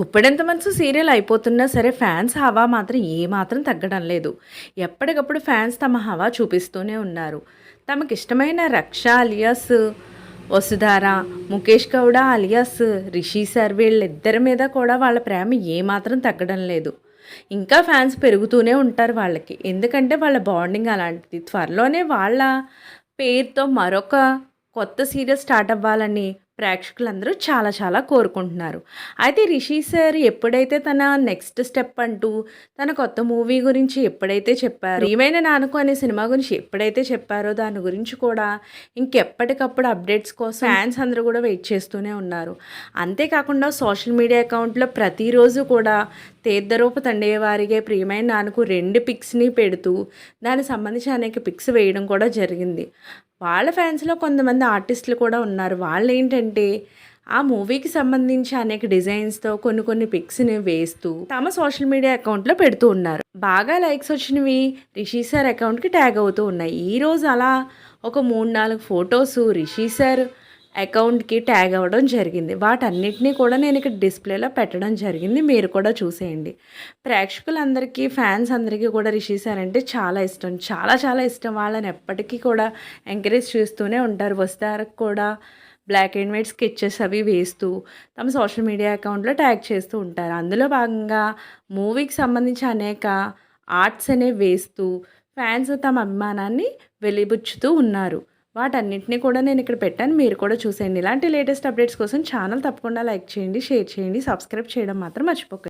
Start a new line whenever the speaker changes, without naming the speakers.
గుప్పెడంత మనసు సీరియల్ అయిపోతున్నా సరే ఫ్యాన్స్ హవా మాత్రం ఏమాత్రం తగ్గడం లేదు. ఎప్పటికప్పుడు ఫ్యాన్స్ తమ హవా చూపిస్తూనే ఉన్నారు. తమకిష్టమైన Raksha alias Vasudhara Mukesh Gowda alias Rishi sir వీళ్ళిద్దరి మీద కూడా వాళ్ళ ప్రేమ ఏమాత్రం తగ్గడం లేదు. ఇంకా ఫ్యాన్స్ పెరుగుతూనే ఉంటారు వాళ్ళకి. ఎందుకంటే వాళ్ళ బాండింగ్ అలాంటిది. త్వరలోనే వాళ్ళ పేరుతో మరొక కొత్త సీరియల్ స్టార్ట్ అవ్వాలని ప్రేక్షకులందరూ చాలా చాలా కోరుకుంటున్నారు. అయితే రిషి సార్ ఎప్పుడైతే తన నెక్స్ట్ స్టెప్ అంటూ తన కొత్త మూవీ గురించి ఎప్పుడైతే చెప్పారు ఏమైనా నానుకు అనే సినిమా గురించి ఎప్పుడైతే చెప్పారో దాని గురించి కూడా ఇంకెప్పటికప్పుడు అప్డేట్స్ కోసం ఫ్యాన్స్ అందరూ కూడా వెయిట్ చేస్తూనే ఉన్నారు. అంతేకాకుండా సోషల్ మీడియా అకౌంట్లో ప్రతిరోజు కూడా తీర్థరూప తండేవారిగే ప్రియమైన నాన్నకు రెండు పిక్స్ని పెడుతూ దానికి సంబంధించి అనేక పిక్స్ వేయడం కూడా జరిగింది. వాళ్ళ ఫ్యాన్స్లో కొంతమంది ఆర్టిస్టులు కూడా ఉన్నారు. వాళ్ళు ఏంటంటే ఆ మూవీకి సంబంధించి అనేక డిజైన్స్తో కొన్ని కొన్ని పిక్స్ని వేస్తూ తమ సోషల్ మీడియా అకౌంట్లో పెడుతూ ఉన్నారు. బాగా లైక్స్ వచ్చినవి రిషి సార్ అకౌంట్కి ట్యాగ్ అవుతూ ఉన్నాయి. ఈరోజు అలా ఒక మూడు నాలుగు ఫొటోస్ రిషి సార్ అకౌంట్కి ట్యాగ్ అవ్వడం జరిగింది. వాటన్నిటినీ కూడా నేను ఇక్కడ డిస్ప్లేలో పెట్టడం జరిగింది. మీరు కూడా చూసేయండి. ప్రేక్షకులందరికీ ఫ్యాన్స్ అందరికీ కూడా రిషి సార్ అంటే చాలా ఇష్టం. చాలా చాలా ఇష్టం. వాళ్ళని ఎప్పటికీ కూడా ఎంకరేజ్ చేస్తూనే ఉంటారు. వస్తారు కూడా. బ్లాక్ అండ్ వైట్ స్కెచెస్ అవి వేస్తూ తమ సోషల్ మీడియా అకౌంట్లో ట్యాగ్ చేస్తూ ఉంటారు. అందులో భాగంగా మూవీకి సంబంధించి అనేక ఆర్ట్స్ అనేవి వేస్తూ ఫ్యాన్స్ తమ అభిమానాన్ని వెలిబుచ్చుతూ ఉన్నారు. వాటన్నింటినీ కూడా నేను ఇక్కడ పెట్టాను. మీరు కూడా చూసేయండి. ఇలాంటి లేటెస్ట్ అప్డేట్స్ కోసం ఛానల్ తప్పకుండా లైక్ చేయండి షేర్ చేయండి సబ్స్క్రైబ్ చేయడం మాత్రం మర్చిపోకండి